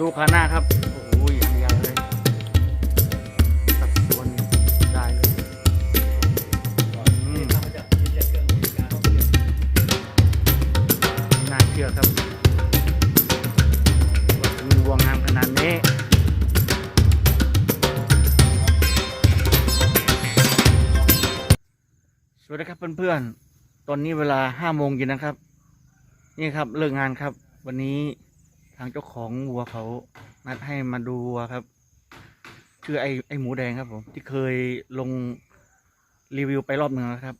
ดูขาหน้าครับ โอ้โหย่างยาวเลยสัดส่วนได้เลยอืมน่าเชื่อครับว่าจะมีวัวงามขนาดนี้สวัสดีครับเพื่อนๆ ตอนนี้เวลาห้าโมงเย็นนะครับ นี่ครับเลิกงานครับ วันนี้างเจ้าของวัวเขานัดให้มาดูวัวครับชื่อไอ้ไอ้หมูแดงครับ ผม ที่เคยลงรีวิวไปรอบหนึ่งแล้วครับ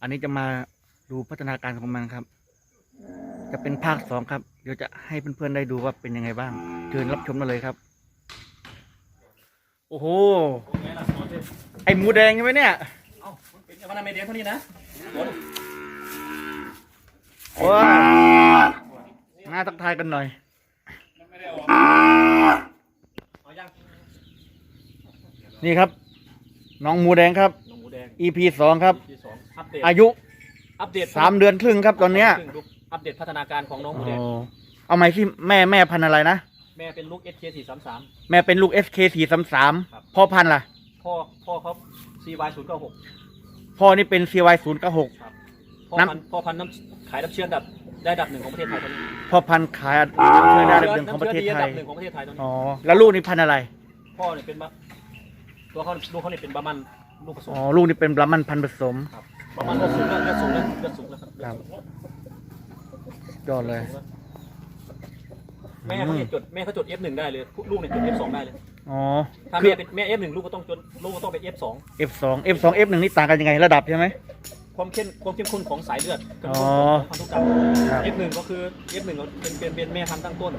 อันนี้จะมาดูพัฒนาการของมันครับ จะเป็นภาคสองครับ เดี๋ยวจะให้เพื่อนๆได้ดูว่าเป็นยังไงบ้างเชิญรับชมมาเลยครับ โอ้โหไอ้หมูแดงใช่ไหมเนี่ยเอ้ามันเป็นวันอเมริกันเท่านี้นะโอ้ว้าวมาทักทายกันหน่อยเอายัง นี่ครับ น้องหมูแดงครับหนูหมูแดง EP สองครับ ที่สองอัปเดตอายุอัปเดตสามเดือนครึ่งครับตอนเนี้ยดูอัปเดตพัฒนาการของน้องหมูแดง โอ้เอาไหมที่แม่แม่พันธุ์อะไรนะ แม่เป็นลูก SK 4 3 3 แม่เป็นลูก SK สี่สามสามครับพ่อพันธุ์ล่ะ พ่อพ่อเขา CY 0 9 6 พ่อนี่เป็น CY ศูนย์เก้าหกครับ พ่อน้ำพันธุ์พ่อพันธุ์น้ำขายน้ำเชื่อมดับได้ดับหนึ่งของประเทศไทยตอนนี้พ่อพันธุ์ขายเชื้อได้ระดับหนึ่งของประเทศไทน้ำยเชื่อดีอันดับหนึ่งของประเทศไทยตอนนี้อ๋อ แล้วลูกนี่พันธุ์อะไร พ่อเนี่ยเป็นบะตัวเขาลูกเขาเนี่ยเป็นบะมันลูกผสมอ๋อ ลูกนี่เป็นบรามันพันธุ์ผสม ครับบะมันเลือดสูงแล้วเลือดสูงแล้วเลือดสูงแล้วครับครับ ยอดเลย แม่เขาเนี่ยจดแม่เขาจด F1 ได้เลยลูกเนี่ยจด F2 ได้เลยอ๋อ ถ้าคือแม่เป็นแม่ F1 ลูกก็ต้องจนลูกก็ต้องเป็น F2 F2 F2 F1 นี่ต่างกันยังไงระดับใช่ไหม ความเข้มความเข้มข้นของสายเลือดกับอ๋อความพันธุกรรม ครับ F1 ก็คือ F1 ก็เป็นเป็นเป็นแม่พันธุ์ตั้งต้น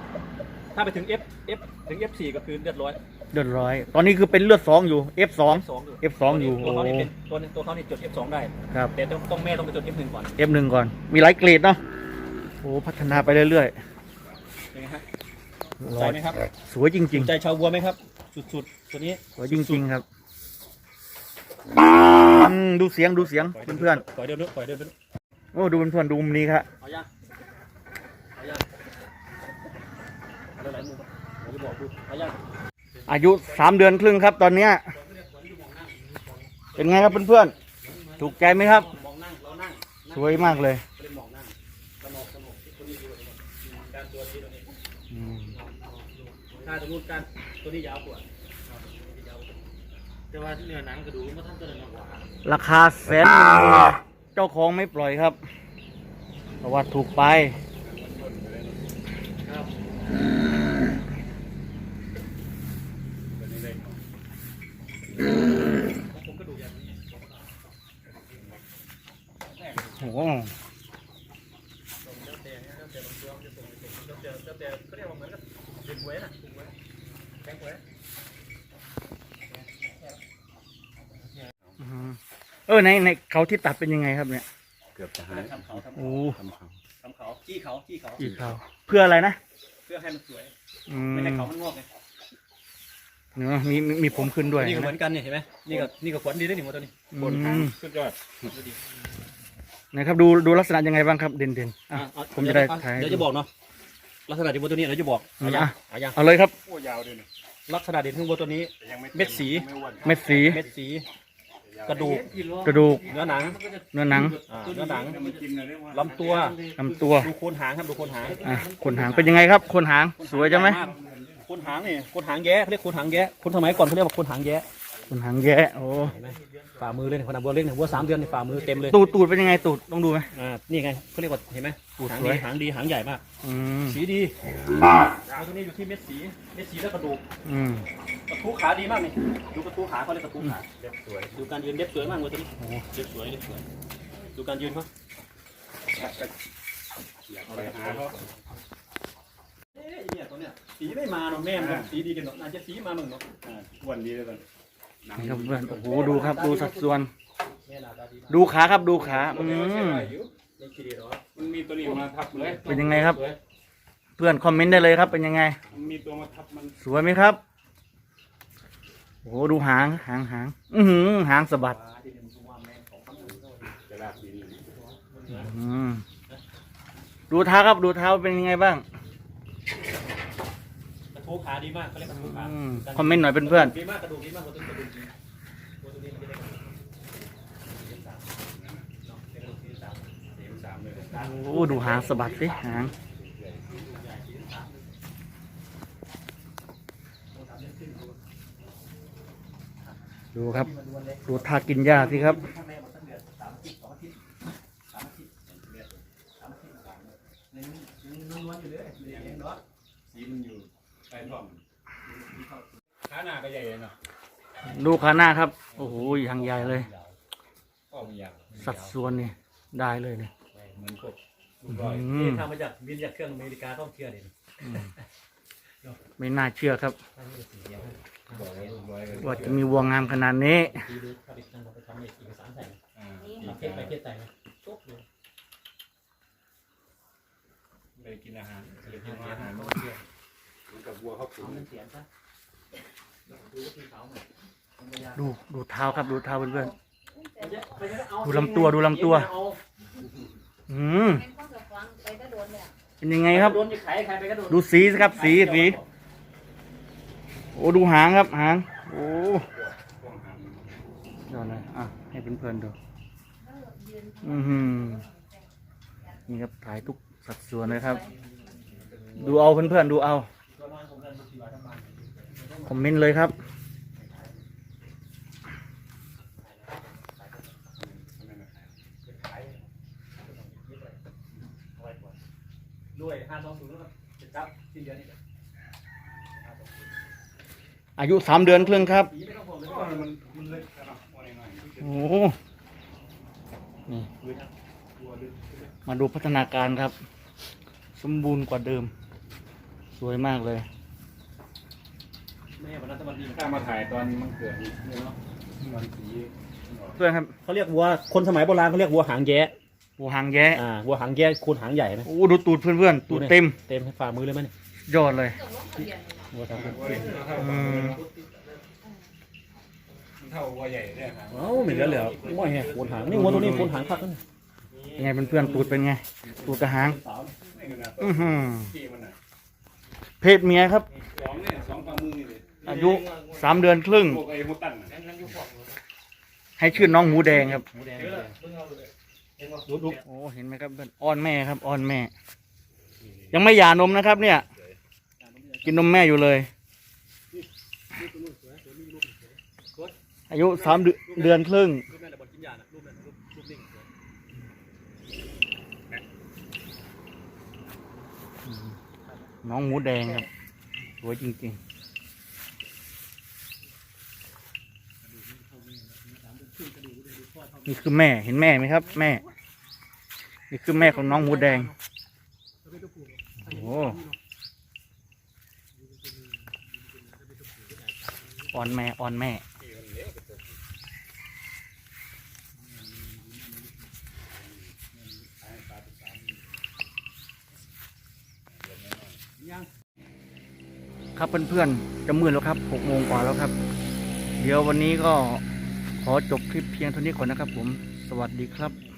ถ้าไปถึง F F ถึง F4 ก็คือเลือดร้อย เดือดร้อย ตอนนี้คือเป็นเลือดสองอยู่ F2 F2 อยู่ F2 อยู่ตัวเขานี่โอ้เป็นตัวตัวเขานี่จด F2 ได้ ครับ แต่ต้องต้องแม่ต้องไปจด F1 ก่อน F1 ก่อน มีหลายเกรดเนาะโอ้พัฒนาไปเรื่อยยังไงฮะ ๆใจไหมครับ สวยจริงใจชาวบัวไหมครับ สุดๆตัวนี้ๆสวยจริง ๆ ครับอื มดูเสียงดูเสียงเพื่อนปล่อยเดินด้วยปล่อยเดินไปด้วยๆโอ้ดูเพื่อนๆดูมุมนี้ครับเอายังเอายังเอาหลายๆมุมเดี๋ยวจะบอกดูเอายังอายุสามเดือนครึ่งครับ ตอนเนี้ยเป็นไงครับเพื่อนๆถูกใจไหมครับ มองนั่งเรานั่งสวยมากเลยไม่ได้มองนั่งสนกสนกตัวนี้ดีกว่าการตัวนี้ตัวนี้อืมถ้าสมมติการตัวนี้ยาวกว่า แต่ว่าเนื้อหนังกระดูกมันท่านตัวนั้นกว่าราคาแสนหนึ่งเจ้าของไม่ปล่อยครับเพราะว่าถูกไปผมก็ดูอย่างนี้โอ้โหแล้วแต่แล้วแต่บางตัวมันจะส่งไปส่งแล้วแต่แล้วแต่เขาเรียกว่าเหมือนกับเด็กหวยน่ะเด็กหวยแข็งหวย อื้อหือเออในในเขาที่ตัดเป็นยังไงครับเนี่ย เกือบจะหายทำเขาทำโอ้ทำเขาทำเขาจี้เขาจี้เขาอีกเขาเพื่ออะไรนะเพื่อให้มันสวยอืมไม่ให้เขามันงอกไงเนอะมีมีมีผมขึ้นด้วยนี่ก็เหมือนกันเนี่ยเห็นไหมนี่ก็นี่ก็ขวัญดีด้วยนี่หมดตัวนี้อืมสุดยอดดูดินะครับดูดูลักษณะยังไงบ้างครับเด่นเด่นๆอะอะเอาผมจะได้อ่ถ่ายให้เดี๋ยวจะบอกเนาะลักษณะที่บนตัวนี้เดี๋ยวจะบอกอืมเอายังอะเอายังเอาเลยครับ โอ้ยาวด้วยนี่ลักษณะเด่นข้างบนตัวนี้ แต่ยังไม่เม็ดสี ไม่อ้วนเม็ดสี เม็ดสี กระดูกกระดูกเนื้อหนังเนื้อหนังอ่าเนื้อหนังมันกินอะไรวะลำตัวลำตัวดูโคนหางครับดูโคนหางอะขนหางเป็นยังไงครับขนหางสวยจังไหม โคนหางนี่โคนหางแย้เขาเรียกโคนหางแย้คนสมัยก่อนเขาเรียกว่าโคนหางแย้ ขนหางแย่โอ้เห็นไหมฝ่ามือเลยเนี่ยคนนับบัวเล็กเนี่ยบัวสามเดือนในฝ่ามือเต็มเลยตูดตูดเป็นยังไงตูดต้องดูไหม อ่านี่ไงเขาเรียกว่าเห็นไหมตูดหางสวดีย หางดีหางใหญ่มาก อืมสีดีเอาตัวนี้อยู่ที่เม็ดสีเม็ดสีและกระดูกอืมกระทู้ขาดีมากนี่ดูกระทู้ขาเขาเรียกกระทู้ขาเล็บสวยดูการยืนเล็บสวยมากเลยตัวนี้เล็บสวยเล็บสวยดูการยืนเขาเอาไปหาเขาเอ๊ะไอ้เนี่ยตัวเนี้ยสีไม่มาเนาะแม่มันสีดีกันเนาะน่าจะสีมามึงเนาะอ่าอ้วนดีเลยตอนหนัง นี่ครับเพื่อนโอ้โหดูครับดูสัดส่วนแม่หน้าตาดีมากดูขาครับดูขาอืมนี่ขี้ดีเหรอมันมีตัวนี้มาทับเลยเป็นยังไงครับ เพื่อนคอมเมนต์ได้เลยครับ เป็นยังไง มันมีตัวมาทับมันสวยไหมครับ โอ้โหดูหางหางหางอือหือหางสะบัดจะลากดินอยู่อืมดูเท้าครับดูเท้าเป็นยังไงบ้างูขาดีมากเขาเรียกกระทูขาอืมคอมเมนต์หน่อยเพื่อนดีมากกระดูกดีมากวัวตัวนี้กระดูกดีตัวนี้มันจะได้กระดูกสี่สามเนาะเป็นกระดูกสี่สามสี่สามเลยๆโอ้ดูหางสะบัดสิหาง ดูครับ ดูทากินหญ้าสิครับ สีมันอยู่ ใต้ท้องขาหน้าก็ใหญ่เลยเนาะดูขาหน้าครับ โอ้โหอย่างใหญ่เลยก็มีอย่างสัดส่วนนี่ได้เลยเนี่ย เหมือนพวกลูกร้อยอืนี่มทำมาจากบินจากเครื่องอเมริกาต้องเชื่อเด่นไม่น่าเชื่อครับตั้งยี่สี่เดียวบอกว่าลูกร้อยก็ว่าจะมีวัวงามขนาดนี้ ดีดูผลิตนั่นเราไปทำเอกสารใส่อ่าประเทศไปประเทศใส่จบเลยเลยกินอาหารเลยกิเสีนยอาหารเขาเชื่อ เหมือนกับวัวเขาปุ๋เอายเงินเสียซะดูว่าที่เขาหน่อยดูดูเท้าครับดูเท้าเพื่อน ดูดูลำตัวดูลำตัว ๆอืมเป็นข้อกับฟังไปก็โดนเนี่ยเป็นยังไงครับ โดนจะขายใครไปก็โดนดูสีสิครับสีสีโอ้ดูหางครับหางโอ้พวกหางยอดเลยอะให้เพื่อนๆดูอือหือนี่ครับถ่ายทุกสัดส่วนเลยครับ ดูเอาเพื่อนๆดูเอา คอมเมนต์เลยครับ ด้วยห้าสองศูนย์จะจับสิ้นเดือนนี้อายุสามเดือนครึ่งครับองห่วงเลยก็มันมันเล็กนะว่าน้อยๆโอ้โหนี่มาดูพัฒนาการครับ สมบูรณ์กว่าเดิม สวยมากเลย แม่วันนั้นตะวันดีถ้ามาถ่ายตอนมันเกิดนี่เนาะวันสีเพื่อนครับเขาเรียกวัวคนสมัยโบราณเขาเรียกวัวหางแย้วัวหางแย้อ่าวัวหางแย้โคนหางใหญ่ไหมโอ้ดูตูดเพื่อนๆตูดเต็มเต็มฝ่ามือเลยไหมเนี่ยยอดเลยส่งลงทะเบียนเลยนะวัวทำวัวเล็กเท่าอืมมันเท่าวัวใหญ่ได้ครับเอ้าไม่เหลือเหลือไม่แฮะโคนหางนี่วัวตัวนี้โคนหางคักนั่นเป็นไงเพื่อนๆตูดเป็นไง ตูดกระหางนี่ขนาดอือหือขี้มันน่ะเพศเมียครับ สองเนี่ยสองฝ่ามื อนี่เลยอายุสามเดือนครึ่ง พวกไอ้มุตันน่ะให้ชื่อน้องหมูแดงครับหมูแดงดูดูโอ้เห็นไหมครับเพื่อนอ้อนแม่ครับอ้อนแม่ ยังไม่หย่านมนะครับ เนี่ย กินนมแม่อยู่เลย อายุสามเดือนเดือนครึ่ง รูปแม่แต่บนกินยานะรูปแม่รูปรูปนิ่งน้องหมูแดงครับสวยจริงๆ นี่คือแม่เห็นแม่ไหมครับ แม่ นี่คือแม่ของน้องหมูแดงโอ้อ่อนแม่อ่อนแม่ครับเพื่อนๆจะมืดแล้วครับหกโมงกว่าแล้วครับ เดี๋ยววันนี้ก็ ขอจบคลิปเพียงเท่านี้ก่อนนะครับผม สวัสดีครับ